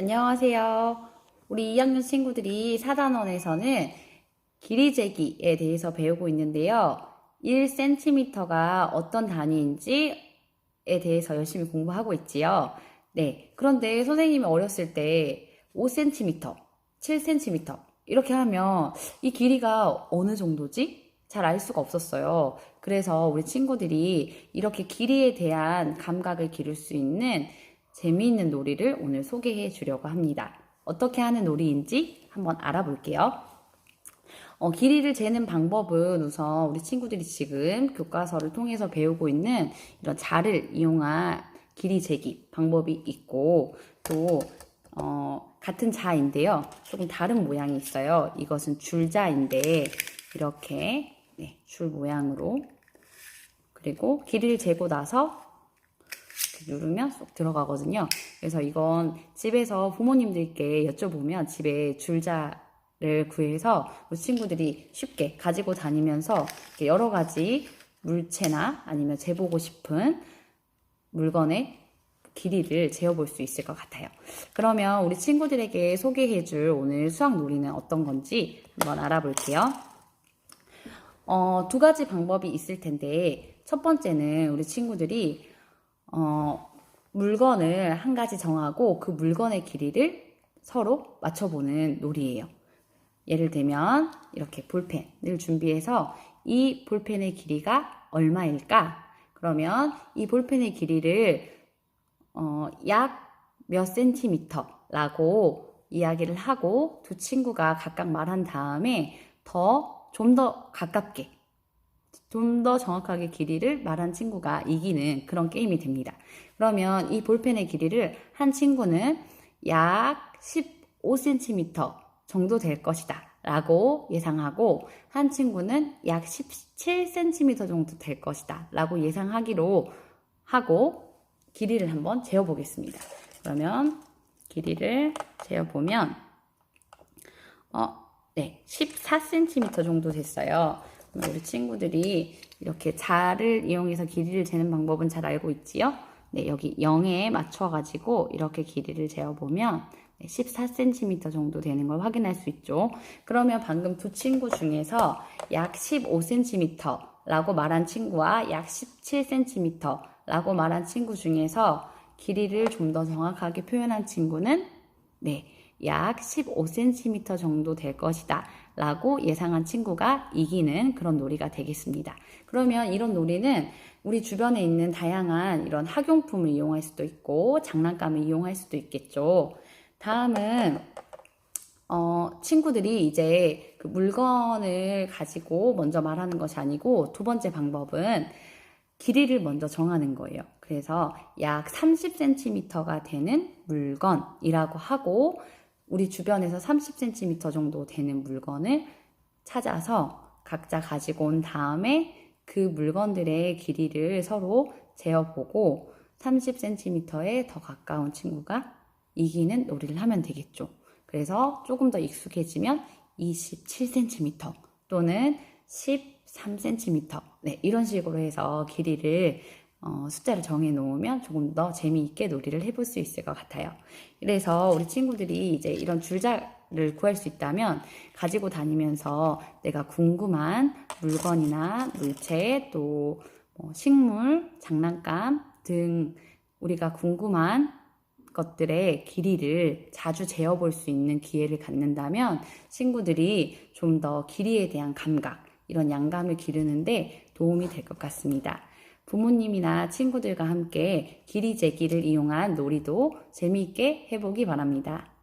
안녕하세요. 우리 2학년 친구들이 4단원에서는 길이 재기에 대해서 배우고 있는데요. 1cm가 어떤 단위인지에 대해서 열심히 공부하고 있지요. 네. 그런데 선생님이 어렸을 때 5cm, 7cm 이렇게 하면 이 길이가 어느 정도지? 잘 알 수가 없었어요. 그래서 우리 친구들이 이렇게 길이에 대한 감각을 기를 수 있는 재미있는 놀이를 오늘 소개해 주려고 합니다. 어떻게 하는 놀이인지 한번 알아볼게요. 어, 길이를 재는 방법은 우선 우리 친구들이 지금 교과서를 통해서 배우고 있는 이런 자를 이용한 길이 재기 방법이 있고 또 어, 같은 자인데요. 조금 다른 모양이 있어요. 이것은 줄자인데 이렇게 네, 줄 모양으로 그리고 길이를 재고 나서 누르면 쏙 들어가거든요. 그래서 이건 집에서 부모님들께 여쭤보면 집에 줄자 를 구해서 우리 친구들이 쉽게 가지고 다니면서 여러 가지 물체나 아니면 재보고 싶은 물건의 길이를 재어볼 수 있을 것 같아요. 그러면 우리 친구들에게 소개해줄 오늘 수학 놀이는 어떤 건지 한번 알아볼게요. 어, 두 가지 방법이 있을 텐데, 첫 번째는 우리 친구들이, 어, 물건을 한 가지 정하고 그 물건의 길이를 서로 맞춰보는 놀이예요. 예를 들면, 이렇게 볼펜을 준비해서 이 볼펜의 길이가 얼마일까? 그러면 이 볼펜의 길이를, 어, 약 몇 센티미터라고 이야기를 하고 두 친구가 각각 말한 다음에 더 좀더 가깝게 좀 더 정확하게 길이를 말한 친구가 이기는 그런 게임이 됩니다. 그러면 이 볼펜의 길이를 한 친구는 약 15cm 정도 될 것이다. 라고 예상하고 한 친구는 약 17cm 정도 될 것이다. 라고 예상하기로 하고 길이를 한번 재어보겠습니다. 그러면 길이를 재어보면 어, 네, 14cm 정도 됐어요. 우리 친구들이 이렇게 자를 이용해서 길이를 재는 방법은 잘 알고 있지요? 네, 여기 0에 맞춰가지고 이렇게 길이를 재어보면 14cm 정도 되는 걸 확인할 수 있죠. 그러면 방금 두 친구 중에서 약 15cm 라고 말한 친구와 약 17cm 라고 말한 친구 중에서 길이를 좀 더 정확하게 표현한 친구는 네, 약 15cm 정도 될 것이다. 라고 예상한 친구가 이기는 그런 놀이가 되겠습니다. 그러면 이런 놀이는 우리 주변에 있는 다양한 이런 학용품을 이용할 수도 있고 장난감을 이용할 수도 있겠죠. 다음은 어, 친구들이 이제 그 물건을 가지고 먼저 말하는 것이 아니고 두 번째 방법은 길이를 먼저 정하는 거예요. 그래서 약 30cm가 되는 물건이라고 하고 우리 주변에서 30cm 정도 되는 물건을 찾아서 각자 가지고 온 다음에 그 물건들의 길이를 서로 재어보고 30cm에 더 가까운 친구가 이기는 놀이를 하면 되겠죠. 그래서 조금 더 익숙해지면 27cm 또는 13cm 네, 이런 식으로 해서 길이를 어, 숫자를 정해 놓으면 조금 더 재미있게 놀이를 해볼 수 있을 것 같아요. 그래서 우리 친구들이 이제 이런 줄자를 구할 수 있다면 가지고 다니면서 내가 궁금한 물건이나 물체 또 뭐 식물, 장난감 등 우리가 궁금한 것들의 길이를 자주 재어볼 수 있는 기회를 갖는다면 친구들이 좀 더 길이에 대한 감각, 이런 양감을 기르는데 도움이 될 것 같습니다. 부모님이나 친구들과 함께 길이 재기를 이용한 놀이도 재미있게 해보기 바랍니다.